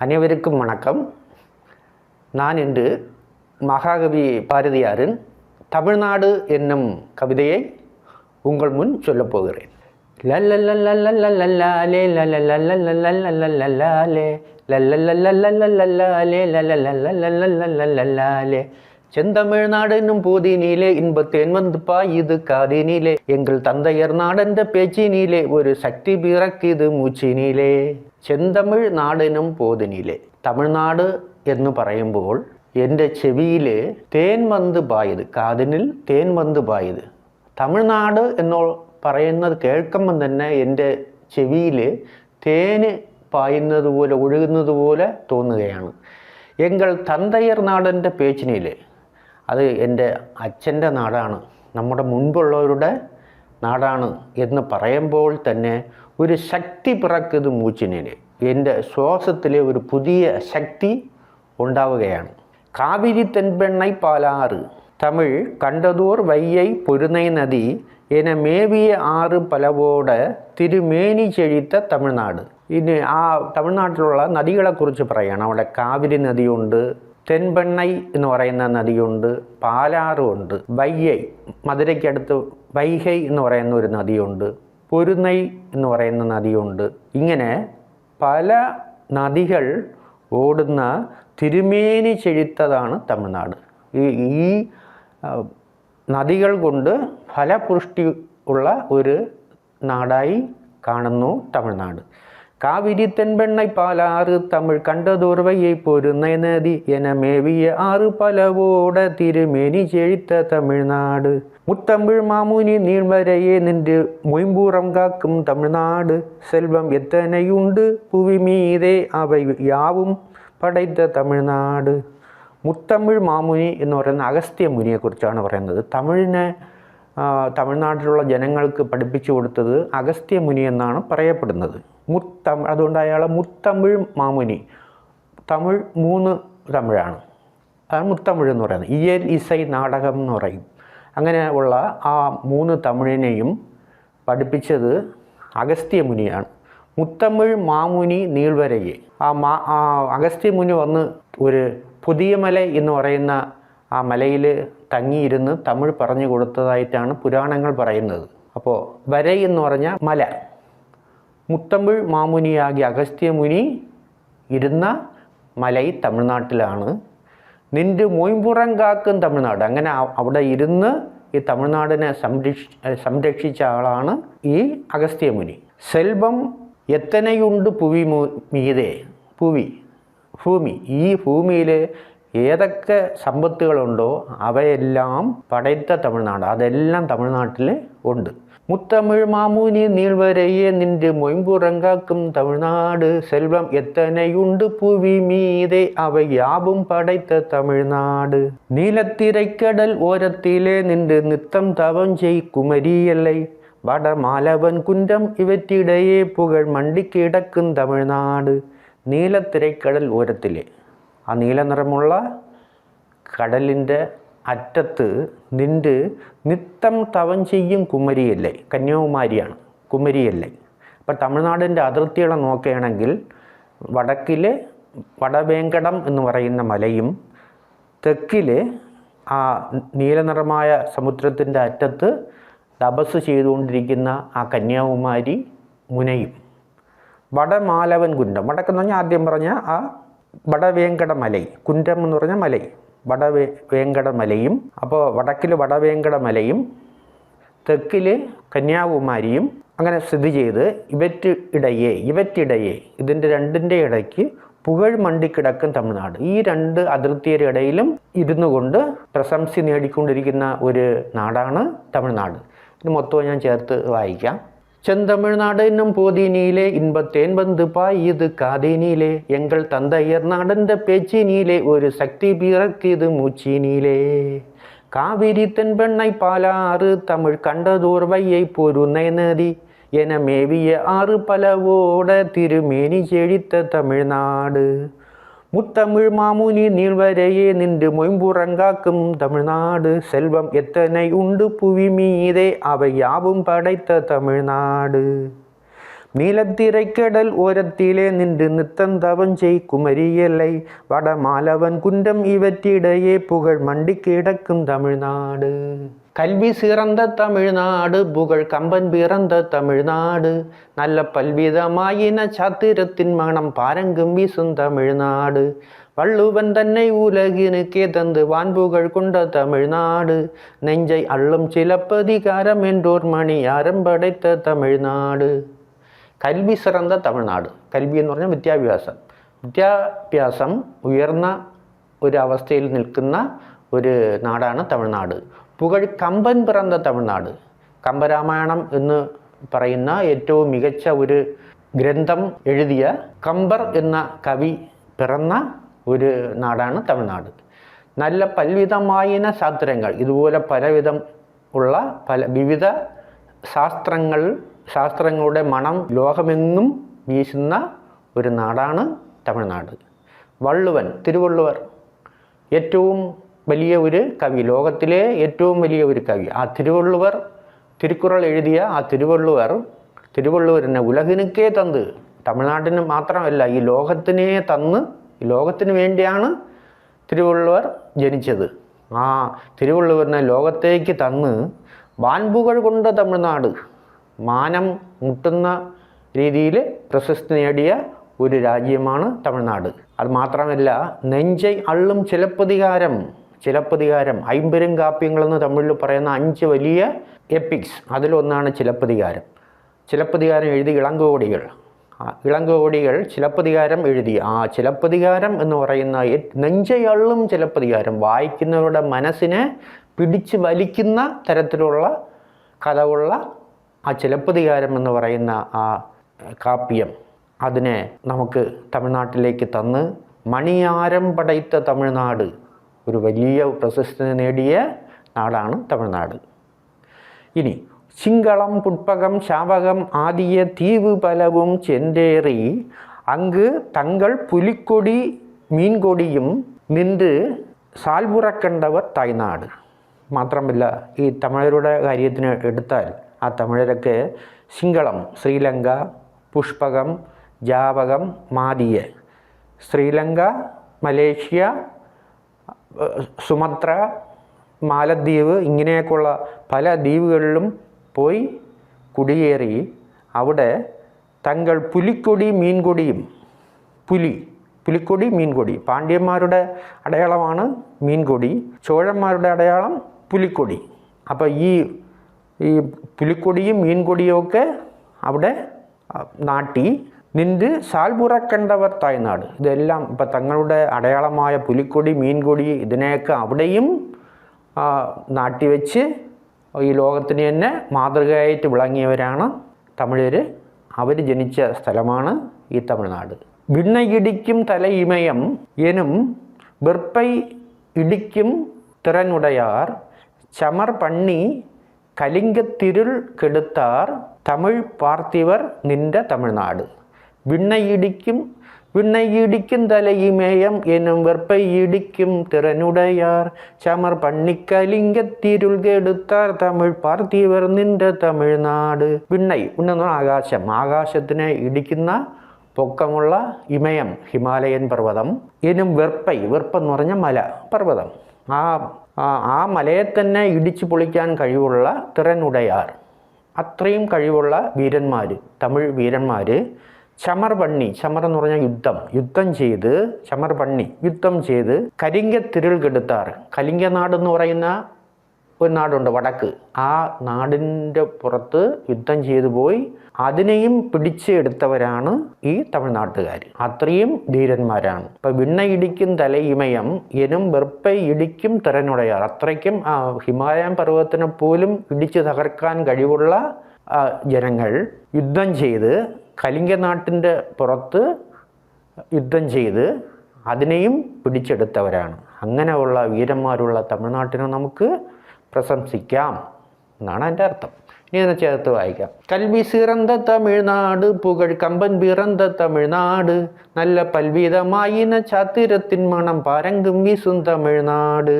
அனைவருக்கும் வணக்கம் நான் இன்று மகாகவி பாரதியாரின் தமிழ்நாடு என்னும் கவிதையை உங்கள் முன் சொல்லப் போகிறேன் செந்தமிழ்நாடு என்னும் பூதினிலே இன்பத்தேன் வந்து பாயுது காதினிலே எங்கள் தந்தையர் நாடென்ற பேச்சினிலே ஒரு சக்தி பிறக்கிது மூச்சினிலே ചെന്തമിഴ് നാടിനും പോതിനിലെ തമിഴ്നാട് എന്ന് പറയുമ്പോൾ എന്റെ ചെവിയിലെ തേൻ വന്ന് പായത് കാതിനിൽ തേൻ വന്ന് പായത്. തമിഴ്നാട് എന്ന് പറയുന്നത് കേൾക്കുമ്പം തന്നെ എന്റെ ചെവിയിൽ തേന് പായുന്നത് പോലെ ഒഴുകുന്നത് പോലെ തോന്നുകയാണ്. എങ്കിൽ തന്തയ്യർ നാടന്റെ പേച്ചിനിൽ അത് എന്റെ അച്ഛന്റെ നാടാണ് നമ്മുടെ മുൻപുള്ളവരുടെ നാടാണ് എന്ന് പറയുമ്പോൾ തന്നെ ഒരു ശക്തി പിറക്കുന്നത് മൂച്ചിനെ എന്റെ ശ്വാസത്തിലെ ഒരു പുതിയ ശക്തി ഉണ്ടാവുകയാണ്. കാവിരി തെൻപെണ്ണൈ പാലാറ്. തമിഴ് കണ്ടതൂർ വയ്യൈ പൊരുന്നൈ നദി എന മേവിയ ആറ് പലവോട് തിരുമേനി ചെഴിത്ത തമിഴ്നാട്. ഇനി ആ തമിഴ്നാട്ടിലുള്ള നദികളെക്കുറിച്ച് പറയുകയാണ് അവിടെ കാവിരി നദിയുണ്ട് തെൻപെണ്ണൈ എന്ന് പറയുന്ന നദിയുണ്ട് പാലാറുണ്ട് വയ്യൈ മധുരയ്ക്കടുത്ത് വൈഹൈ എന്ന് പറയുന്ന ഒരു നദിയുണ്ട്. പൊരുന്നൈ എന്ന് പറയുന്ന നദിയുണ്ട്. ഇങ്ങനെ പല നദികൾ ഓടുന്ന തിരുമേനി ചെഴുത്തതാണ് തമിഴ്നാട്. ഈ ഈ നദികൾ കൊണ്ട് ഫലപുഷ്ടി ഉള്ള ഒരു നാടായി കാണുന്നു തമിഴ്നാട്. കാവിരി തെൻപെണ്ണൈ പാലാറ് തമിഴ് കണ്ടതോർവയെ പൊരുന്ന നദി എന മേവിയ ആറ് പലവോട തിരുമേനി ചെഴിത്ത തമിഴ്നാട്. മുത്തമിഴ് മാമുനി നീൾവരയെ നിன்று മൊയ്മ്പൂറം കാക്കും തമിഴ്നാട്. സെൽവം എത്തനയുണ്ട് പുവി മീതെ അവ യാവും പടൈത്ത തമിഴ്നാട്. മുത്തമിഴ് മാമുനി എന്ന് പറയുന്ന അഗസ്ത്യ മുനിയെക്കുറിച്ചാണ് പറയുന്നത്. തമിഴിനെ തമിഴ്നാട്ടിലുള്ള ജനങ്ങൾക്ക് പഠിപ്പിച്ചു കൊടുത്തത് അഗസ്ത്യ മുനി എന്നാണ് പറയപ്പെടുന്നത്. മുത്തമിഴ് അതുകൊണ്ട് അയാളെ മുത്തമിഴ് മാമുനി. തമിഴ് മൂന്ന് തമിഴാണ്. അതാണ് മുത്തമിഴ് എന്ന് പറയുന്നത്. ഇയൽ ഇസൈ നാടകം എന്ന് പറയും. അങ്ങനെ ഉള്ള ആ മൂന്ന് തമിഴിനെയും പഠിപ്പിച്ചത് അഗസ്ത്യ മുനിയാണ്. മുത്തമിഴ് മാമുനി നീൾവരയെ. ആ മാ ആ അഗസ്ത്യ മുനി വന്ന് ഒരു പുതിയ മല എന്ന് പറയുന്ന ആ മലയിൽ തങ്ങിയിരുന്ന് തമിഴ് പറഞ്ഞു കൊടുത്തതായിട്ടാണ് പുരാണങ്ങൾ പറയുന്നത്. അപ്പോൾ വരൈ എന്ന് പറഞ്ഞാൽ മല. മാമുനിയാകി അഗസ്ത്യ മുനി ഇരുന്ന മലൈ തമിഴ്നാട്ടിലാണ്. നിന്റെ മൊയ്മ്പുറം കാക്കും തമിഴ്നാട്. അങ്ങനെ അവിടെ ഇരുന്ന് ഈ തമിഴ്നാടിനെ സംരക്ഷി സംരക്ഷിച്ച ആളാണ് ഈ അഗസ്ത്യ മുനി. സെൽവം എത്തനയുണ്ട് പുവി മീതെ പുവി ഭൂമി. ഈ ഭൂമിയിൽ ഏതൊക്കെ സമ്പത്തുകളുണ്ടോ അവയെല്ലാം പടയത്ത തമിഴ്നാട് അതെല്ലാം തമിഴ്നാട്ടിൽ ഉണ്ട്. മുത്തമിഴ് മാമൂനി നീൾവരയെ നിന്റെ മൊയ്മ്പുറങ്കാക്കും തമിഴ്നാട് സെൽവം എത്തനയുണ്ട് പുവി മീതെ അവയാവും പടയ്ത്ത തമിഴ്നാട്. നീലത്തിരക്കടൽ ഓരത്തിലെ നിന്റെ നിത്തം തവം ചെയ് കുമരിയല്ലേ. വടമാലവൻ കുന്റം ഇവറ്റിടയെ പുകഴ് മണ്ടിക്കിടക്കും തമിഴ്നാട്. നീലത്തിരക്കടൽ ഓരത്തിലെ ആ നീല നിറമുള്ള കടലിന്റെ അറ്റത്ത് നിന്റെ നിത്തം തവം ചെയ്യും കുമരിയല്ലേ കന്യാകുമാരിയാണ് കുമരിയല്ലേ. അപ്പം തമിഴ്നാടിന്റെ അതിർത്തികളെ നോക്കുകയാണെങ്കിൽ വടക്കിൽ വടവേങ്കടം എന്ന് പറയുന്ന മലയും തെക്കിൽ ആ നീലനിറമായ സമുദ്രത്തിന്റെ അറ്റത്ത് തപസ് ചെയ്തുകൊണ്ടിരിക്കുന്ന ആ കന്യാകുമാരി മുനയും. വടമാലവൻ കുന്റം വടക്കെന്ന് പറഞ്ഞാൽ ആദ്യം പറഞ്ഞ ആ വടവേങ്കട മലൈ എന്ന് പറഞ്ഞ മലൈ. വടവേ വേങ്കട മലയും അപ്പോൾ വടക്കിൽ വടവേങ്കട മലയും തെക്കിൽ കന്യാകുമാരിയും അങ്ങനെ സ്ഥിതി ചെയ്ത് ഇവറ്റ് ഇടയെ ഇവറ്റിടയെ ഇതിന്റെ രണ്ടിന്റെ ഇടയ്ക്ക് പുകഴ് മണ്ടിക്കിടക്കും തമിഴ്നാട്. ഈ രണ്ട് അതിർത്തിയുടെ ഇടയിലും ഇരുന്നു കൊണ്ട് പ്രശംസി നേടിക്കൊണ്ടിരിക്കുന്ന ഒരു നാടാണ് തമിഴ്നാട്. ഇത് മൊത്തം ഞാൻ ചേർത്ത് വായിക്കാം. செந்தமிழ்நாடு என்னும் போதினியிலே இன்பத்தேன் வந்து பாயுது காதினிலே. எங்கள் தந்தையர் நடந்த பேச்சினிலே ஒரு சக்தி பிறக்குது மூச்சினிலே. காவிரி தென்பெண்ணை பாலாறு தமிழ் கண்டதோர்வையை வையை நதி என மேவிய ஆறு பலவோட திருமேனி செழித்த தமிழ்நாடு. முத்தமிழ் மாமுனி நீள்வரையே நின்று மொயம்புறங்காக்கும் தமிழ்நாடு செல்வம் எத்தனை உண்டு புவி மீதே அவை யாவும் படைத்த தமிழ்நாடு. நீலத்திரைக்கடல் ஓரத்திலே நின்று நித்தந்தவஞ்செய் குமரியலை வடமாலவன் குன்றம் இவற்றிடையே புகழ் மண்டி கிடக்கும் தமிழ்நாடு. கல்வி சிறந்த தமிழ்நாடு புகழ் கம்பன் பிறந்த தமிழ்நாடு. நல்ல பல்விதமாயின சாத்திரத்தின் மனம் பாரங்கும் வீசும் தமிழ்நாடு. வள்ளுவன் தன்னை உலகினுக்கே தந்து வான்புகழ் கொண்ட தமிழ்நாடு. நெஞ்சை அள்ளும் சிலப்பதிகாரம் என்றோர் மணி அறம் படைத்த தமிழ்நாடு. கல்வி சிறந்த தமிழ்நாடு. கல்வி എന്ന് പറഞ്ഞാൽ വിദ്യാഭ്യാസം. വിദ്യാഭ്യാസം ഉയർന്ന ഒരു അവസ്ഥയിൽ നിൽക്കുന്ന ഒരു നാടാണ് തമിഴ്നാട്. പുകഴ് കമ്പൻ പിറന്ന തമിഴ്നാട്. കമ്പരാമായണം എന്ന് പറയുന്ന ഏറ്റവും മികച്ച ഒരു ഗ്രന്ഥം എഴുതിയ കമ്പർ എന്ന കവി പിറന്ന ഒരു നാടാണ് തമിഴ്നാട്. നല്ല പൽവിധമായിന ശാസ്ത്രങ്ങൾ ഇതുപോലെ പലവിധം ഉള്ള പല വിവിധ ശാസ്ത്രങ്ങൾ ശാസ്ത്രങ്ങളുടെ മണം ലോകമെങ്ങും വീശുന്ന ഒരു നാടാണ് തമിഴ്നാട്. വള്ളുവൻ തിരുവള്ളുവർ. ഏറ്റവും വലിയ ഒരു കവി ലോകത്തിലെ ഏറ്റവും വലിയ ഒരു കവി. ആ തിരുവള്ളുവർ തിരുക്കുറൾ എഴുതിയ ആ തിരുവള്ളുവർ തിരുവള്ളുവരനെ ഉലകിനുക്കേ തന്ന്. തമിഴ്നാട്ടിന് മാത്രമല്ല ഈ ലോകത്തിനെ തന്ന് ലോകത്തിന് വേണ്ടിയാണ് തിരുവള്ളുവർ ജനിച്ചത്. ആ തിരുവള്ളുവരനെ ലോകത്തേക്ക് തന്ന് വാൻപുകൾ കൊണ്ട് തമിഴ്നാട്. മാനം മുട്ടുന്ന രീതിയിൽ പ്രശസ്തി നേടിയ ഒരു രാജ്യമാണ് തമിഴ്നാട്. അത് മാത്രമല്ല നെഞ്ചൈ അള്ളും ചിലപ്പതികാരം. ചിലപ്പതികാരം. ഐമ്പരും കാപ്യങ്ങളെന്ന് തമിഴിൽ പറയുന്ന അഞ്ച് വലിയ എപ്പിക്സ് അതിലൊന്നാണ് ചിലപ്പതികാരം. ചിലപ്പതികാരം എഴുതി ഇളങ്കോടികൾ. ഇളങ്കോടികൾ ചിലപ്പതികാരം എഴുതി. ആ ചിലപ്പതികാരം എന്ന് പറയുന്ന നെഞ്ചയള്ളും ചിലപ്പതികാരം. വായിക്കുന്നവരുടെ മനസ്സിനെ പിടിച്ച് വലിക്കുന്ന തരത്തിലുള്ള കഥയുള്ള ആ ചിലപ്പതികാരം എന്ന് പറയുന്ന ആ കാപ്യം അതിനെ നമുക്ക് തമിഴ്നാട്ടിലേക്ക് തന്ന് മണിയാരം പടയ്ത്ത തമിഴ്നാട് ഒരു വലിയ പ്രശസ്തി നേടിയ നാടാണ് തമിഴ്നാട്. ഇനി ചിങ്കളം പുഷ്പകം ശാവകം ആദിയ തീവ് പലവും ചെന്തേറി അങ്ക് തങ്ങൾ പുലിക്കൊടി മീൻകൊടിയും നിன்று സാൽപുറക്കണ്ടവർ തായ്നാട്. മാത്രമല്ല ഈ തമിഴരുടെ കാര്യത്തിന് എടുത്താൽ ആ തമിഴരൊക്കെ സിംഗളം ശ്രീലങ്ക പുഷ്പകം ജാവകം മാദിയ. ശ്രീലങ്ക മലേഷ്യ സുമത്ര മാലദ്വീപ് ഇങ്ങനെയൊക്കെയുള്ള പല ദ്വീപുകളിലും പോയി കുടിയേറി. അവിടെ തങ്ങൾ പുലിക്കൊടി മീൻകൊടിയും പുലി പുലിക്കൊടി മീൻകൊടി പാണ്ഡ്യന്മാരുടെ അടയാളമാണ് മീൻകൊടി ചോഴന്മാരുടെ അടയാളം പുലിക്കൊടി. അപ്പോൾ ഈ ഈ പുലിക്കൊടിയും മീൻകൊടിയും ഒക്കെ അവിടെ ആ, നിன்று സാൽപുറക്കണ്ടവർ തായ്നാട്. ഇതെല്ലാം ഇപ്പം തങ്ങളുടെ അടയാളമായ പുലിക്കൊടി മീൻകൊടി ഇതിനെയൊക്കെ അവിടെയും നാട്ടിവെച്ച് ഈ ലോകത്തിന് തന്നെ മാതൃകയായിട്ട് വിളങ്ങിയവരാണ് തമിഴർ അവർ ജനിച്ച സ്ഥലമാണ് ഈ തമിഴ്നാട്. വിണ്ണ ഇടിക്കും തല ഇമയം എനും വെറുപ്പை ഇടിക്കും തിറനുടയാർ. ചമർ പണ്ണി കലിംഗത്തിരുൾ കെടുത്താർ തമിഴ് പാർത്തിവർ നിന്റെ തമിഴ്നാട്. വിണ്ണയിടിക്കും വിണ്ണയിടിക്കും തലയിമേയം എന്നും വെറുപ്പയിടിക്കും തിറനുടയാർ ചമർ പണ്ണിക്കലിംഗത്തിരുൾ കെടുത്താർ തമിഴ് പാർത്തിവർ നിന്റെ തമിഴ്നാട് വിണ്ണൈ വിണ്ണെന്ന് ആകാശം ആകാശത്തിനെ ഇടിക്കുന്ന പൊക്കമുള്ള ഇമയം ഹിമാലയൻ പർവതം എനും വെർപ്പൈ വെർപ്പെന്ന് പറഞ്ഞ മല പർവതം. ആ- ആ മലയെ തന്നെ ഇടിച്ചു പൊളിക്കാൻ കഴിവുള്ള തിറനുടയാർ. അത്രയും കഴിവുള്ള വീരന്മാർ തമിഴ് വീരന്മാർ ചമർ പണ്ണി ചമർ എന്ന് പറഞ്ഞാൽ യുദ്ധം. യുദ്ധം ചെയ്ത് ചമർ പണ്ണി യുദ്ധം ചെയ്ത് കരിങ്ക തിരുൾ കെടുത്താർ കലിംഗനാട് എന്ന് പറയുന്ന ഒരു നാടുണ്ട് വടക്ക്. ആ നാടിന്റെ പുറത്ത് യുദ്ധം ചെയ്തു പോയി. അതിനെയും പിടിച്ചെടുത്തവരാണ് ഈ തമിഴ്നാട്ടുകാർ അത്രയും ധീരന്മാരാണ്. ഇപ്പൊ വിണ്ണ ഇടിക്കും തലയിമയം എനും വെറുപ്പ ഇടിക്കും തിറനുടയാർ അത്രയ്ക്കും ആ ഹിമാലയൻ പർവതത്തിനെ പോലും ഇടിച്ചു തകർക്കാൻ കഴിവുള്ള ജനങ്ങൾ യുദ്ധം ചെയ്ത് കലിംഗനാട്ടിന്റെ പുറത്ത് യുദ്ധം ചെയ്ത് അതിനെയും പിടിച്ചെടുത്തവരാണ്. അങ്ങനെയുള്ള വീരന്മാരുള്ള തമിഴ്നാട്ടിനെ നമുക്ക് പ്രശംസിക്കാം എന്നാണ് എന്റെ അർത്ഥം. ഇനി എന്നെ ചേർത്ത് വായിക്കാം. കൽവി സിറന്ത തമിഴ്നാട് പുകഴ് കമ്പൻ പിറന്ത തമിഴ്നാട് നല്ല പൽവീതമായിന ചാത്തിരത്തിൻ മണം പാരങ്കും വീസും തമിഴ്നാട്.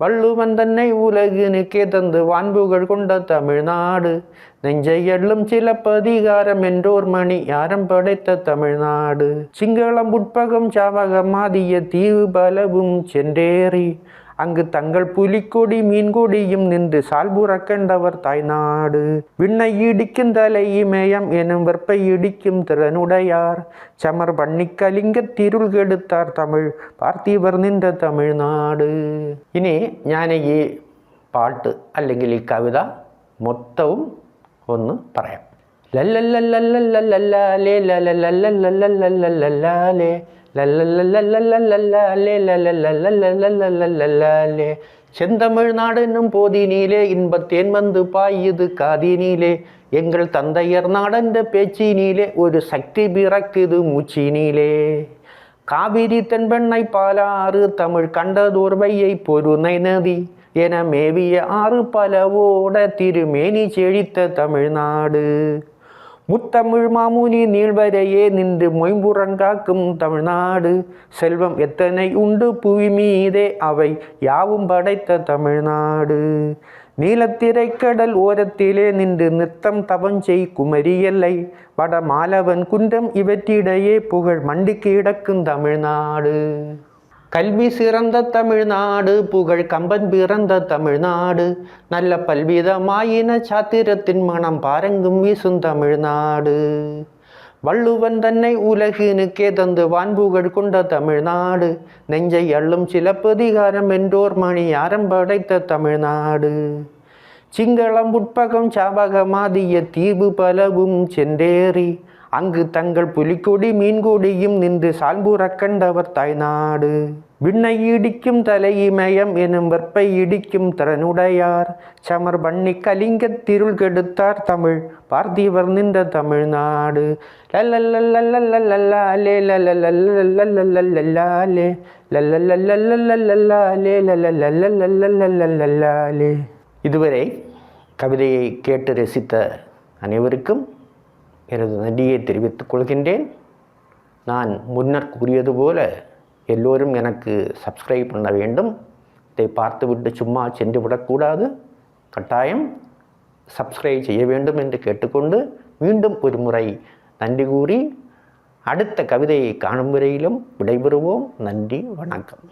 வள்ளுவன் தன்னை உலகு நிக்கே தந்து வான்புகள் கொண்ட தமிழ்நாடு. நெஞ்சை எள்ளும் சிலப்பதிகாரம் என்றோர் மணி யாரம் படைத்த தமிழ்நாடு. சிங்களம் உட்பகம் சாவகம் ஆதிய தீவு பலவும் சென்றேறி. அங்கு தங்கள் புலிக்கொடி மீன்கொடியும் நின்று சால்புறக்கண்டவர் தாய்நாடு விண்ணை இடிக்கும் தலையிமேயம் எனும் வெப்பை இடிக்கும் திறனுடையார் சமர் பண்ணி கலிங்க തിരുൾ தமிழ் തമിഴ് நின்ற தமிழ்நாடு இனி ഇനി ഞാൻ ഈ പാട്ട് അല്ലെങ്കിൽ ഈ കവിത മൊത്തവും ഒന്ന് പറയാം செந்தமிழ்நாடு என்னும் போதினிலே இன்பத்தேன் வந்து பாயுது காதினிலே எங்கள் தந்தையர் நாடென்ற பேச்சினிலே ஒரு சக்தி பிறக்குது மூச்சினிலே காவிரி தென்பெண்ணை பாலாறு தமிழ் கண்டதோர்வையை பொருணை நதி என மேவிய ஆறு பலவோட திருமேனி செழித்த தமிழ்நாடு முத்தமிழ் மாமுனி நீள்வரையே நின்று மொயம்புறங்காக்கும் தமிழ்நாடு. செல்வம் எத்தனை உண்டு புவி மீதே அவை யாவும் படைத்த தமிழ்நாடு. நீலத்திரைக்கடல் ஓரத்திலே நின்று நித்தம் தவஞ்செய் குமரியல்லை வட மாலவன் குன்றம் இவற்றிடையே புகழ் மண்டி கிடக்கும் தமிழ்நாடு. கல்வி சிறந்த தமிழ்நாடு புகழ் கம்பன் பிறந்த தமிழ்நாடு. நல்ல பல்விதமாயின சாத்திரத்தின் மனம் பாரங்கும் வீசும் தமிழ்நாடு. வள்ளுவன் தன்னை உலகினுக்கே தந்து வான்புகழ் கொண்ட தமிழ்நாடு. நெஞ்சை அள்ளும் சிலப்பதிகாரம் என்றோர் மணி யாரம் படைத்த தமிழ்நாடு. சிங்களம் உட்பகம் சாவகமாதிய தீவு பலவும் சென்றேறி அங்கு தங்கள் புலிக்கொடி மீன்கொடியும் நின்று சால்புற கண்டவர் தாய்நாடு. விண்ணை இடிக்கும் தலை இமயம் எனும் வெப்பை இடிக்கும் திறனுடையார். சமர் பண்ணி கலிங்க திருள் கெடுத்தார் தமிழ். பார்த்திவர் நின்ற தமிழ்நாடு. லல்லல்லல்லல்லல்லல்லே லல்லல்லல்லல்லல்லல்லல்லே லல்லல்லல்லல்லல்லல்லே லல்லல்லல்லல்லல்லல்லே இதுவரை கவிதையை கேட்டு ரசித்த அனைவருக்கும் எனது நன்றியை தெரிவித்துக் கொள்கின்றேன். நான் முன்னர் கூறியது போல எல்லோரும் எனக்கு சப்ஸ்கிரைப் பண்ண வேண்டும். இதை பார்த்துவிட்டு சும்மா சென்று விடக்கூடாது. கட்டாயம் சப்ஸ்கிரைப் செய்ய வேண்டும் என்று கேட்டுக்கொண்டு மீண்டும் ஒரு முறை நன்றி கூறி அடுத்த கவிதையை காணும் வரையிலும் விடைபெறுவோம். நன்றி வணக்கம்.